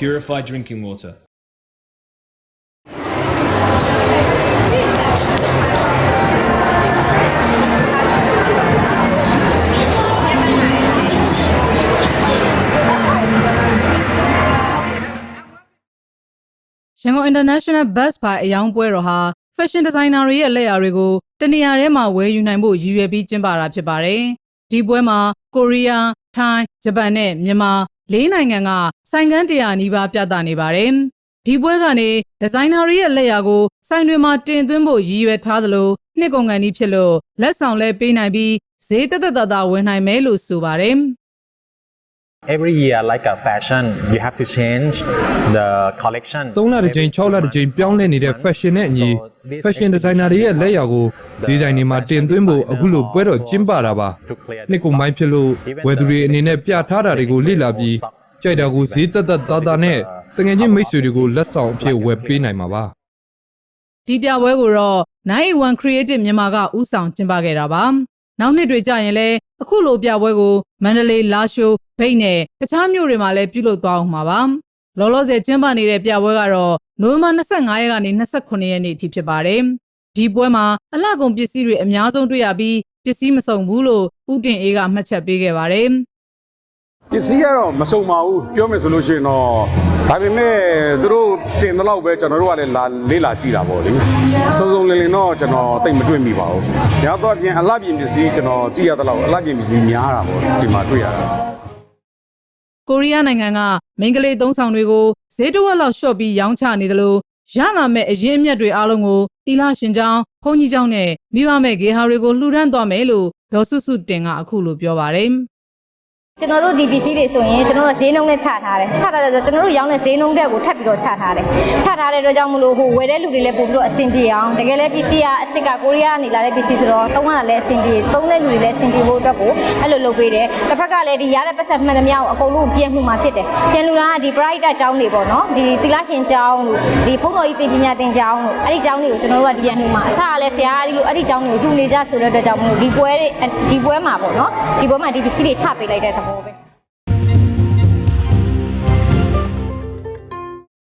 purified drinking water. ရန်ကုန် International Bus ပါအယောင်ပွဲတော်ဟာ Fashion Designer တွေရဲ့လက်ရာတွေကိုတနေရာထဲမှာဝယ်ယူနိုင်ဖို့ရည်ရွယ်ပြီးကျင်းပတာဖြစ်ပါတယ်။ဒီပွဲမှာကိုရီးယား၊ထိုင်း၊ဂျပန်နဲ့မြန်မာ လေးနိုင်ငံကဆိုင်ကန်းတရာနီးပါးပြသနေပါတယ်။ဒီပွဲကနေဒီဇိုင်နာတွေရဲ့လက်ရာကိုဆိုင်တွေမှာတင်သွင်းဖို့ရည်ရွယ်ထားသလိုနှစ်ကုန်ကန်ကြီးဖြစ်လို့လက်ဆောင်လဲပေးနိုင်ပြီးဈေးသက်သက်သာသာဝင်နိုင်မယ်လို့ဆိုပါတယ်။ every year like a fashion you have to change the collection 3လတစ်ကြိမ်6လတစ်ကြိမ်ပြောင်းလဲနေတဲ့ fashion နဲ့အညီ fashion designer တွေရဲ့လက်ရာကိုဒီဇိုင်တွေမှာတင်သွင်းဖို့အခုလိုပွဲတော်ကျင်းပတာပါနှစ်ကုန်ပိုင်းဖြစ်လို့ဝယ်သူတွေအနေနဲ့ပြထားတာတွေကိုလေ့လာပြီးကြိုက်တာကိုဈေးသက်သက်သာသာနဲ့တကယ်ချင်းမိတ်ဆွေတွေကိုလက်ဆောင်အဖြစ်ဝယ်ပေးနိုင်မှာပါဒီပြပွဲကိုတော့91 Creative မြန်မာကဥဆောင်ကျင်းပခဲ့တာပါ။ နောက်နှစ်တွေကျရင်လည်းအခုလိုပြပွဲကိုမန္တလေးလာရှိုးဗိတ်နဲ့တခြားမြို့တွေမှာလည်းပြုလုပ်သွားအောင်မှာပါ။လောလောဆယ်ကျင်းပနေတဲ့ပြပွဲကတော့နိုဝင်ဘာ25ရက်ကနေ29ရက်နေ့အထိဖြစ်ပါတယ်။ဒီပွဲမှာအလှကုန်ပစ္စည်းတွေအများဆုံးတွေ့ရပြီးပစ္စည်းမစုံဘူးလို့ဦးတင်အေးကမှတ်ချက်ပေးခဲ့ပါတယ်။ ပစ္စည်းကတော့မစုံပါဘူးပြောမယ်ဆိုလို့ရှိရင်တော့ဒါပေမဲ့သူတို့တင်တဲ့လောက်ပဲကျွန်တော်တို့ကလည်းလာလေးလာကြည့်တာပေါ့လေစုံစုံလင်လင်တော့ကျွန်တော်တိတ်မတွေ့မိပါဘူး။ညာတော့ပြင်အလှပြင်ပစ္စည်းကျွန်တော်သိရတဲ့လောက်အလှပြင်ပစ္စည်းများတာပေါ့ဒီမှာတွေ့ရတာကိုရီးယားနိုင်ငံကမိန်းကလေးသုံးဆောင်တွေကိုဈေးတစ်ဝက်လောက်လျှော့ပြီးရောင်းချနေသလိုရလာမဲ့အရင်အမြတ်တွေအားလုံးကိုတီလာရှင်ကျောင်းဘုန်းကြီးကျောင်းနဲ့မိဘမဲ့ဂေဟာတွေကိုလှူဒန်းသွားမယ်လို့ဒေါ်စုစုတင်ကအခုလိုပြောပါတယ် ကျွန်တော်တို့ဒီပစ္စည်းတွေဆိုရင်ကျွန်တော်တို့ဈေးနှုန်းနဲ့ချထားတယ်ချထားတယ်ဆိုတော့ကျွန်တော်တို့ရောင်းတဲ့ဈေးနှုန်းတက်ကိုထပ်ပြီးတော့ချထားတယ်ချထားတဲ့အတွက်ကြောင့်မလို့ဟိုဝယ်တဲ့လူတွေလည်းပို့ပြီးတော့အဆင်ပြေအောင်တကယ်လည်းပစ္စည်းကအစ်စ်ကကိုရီးယားကနေလာတဲ့ပစ္စည်းဆိုတော့သုံးရတာလည်းအဆင်ပြေသုံးတဲ့လူတွေလည်းအဆင်ပြေဖို့အတွက်ကိုအဲ့လိုလုပ်ပေးတယ်တစ်ဖက်ကလည်းဒီရတဲ့ပတ်ဆက်မှန်သမျှကိုအကုန်လုံးပြင်မှုမှာဖြစ်တယ်ပြင်လူလားဒီ bright ကျောင်းတွေပေါ့နော်ဒီသီလရှင်ကျောင်းတို့ဒီဖုန်းတော်ကြီးတင်ပညာသင်ကျောင်းတို့အဲ့ဒီကျောင်းတွေကိုကျွန်တော်တို့ကဒီပြန်နှုတ်မှာအစကလည်းဆရာကြီးလို့အဲ့ဒီကျောင်းတွေကိုလှူနေကြဆိုတဲ့အတွက်ကြောင့်မလို့ဒီပွဲတွေဒီပွဲမှာပေါ့နော်ဒီပွဲမှာဒီပစ္စည်းတွေချပေးလိုက်တဲ့သဘော cô với